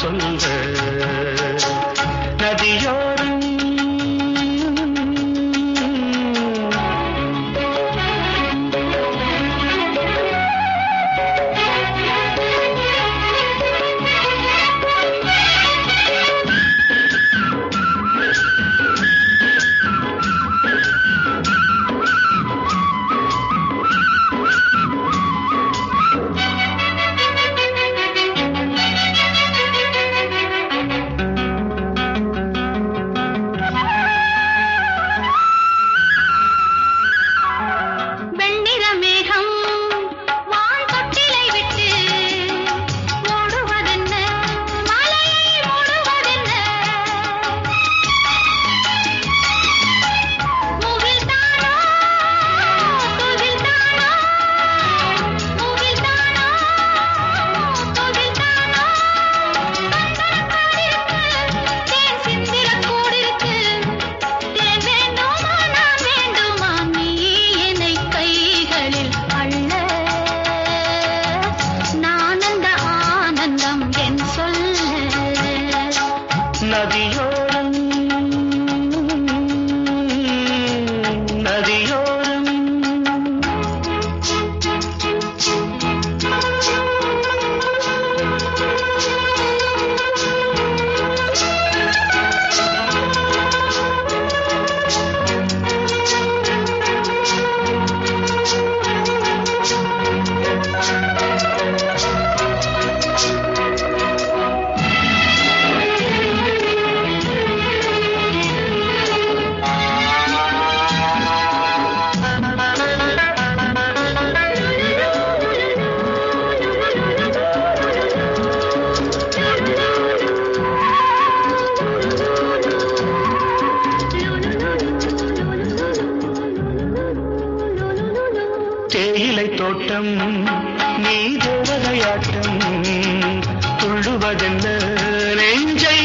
சொல்ல நதியோ நதியோ தேயிலை தோட்டம் நீ தேவதையாட்டம் துள்ளுவதென்ன நெஞ்சை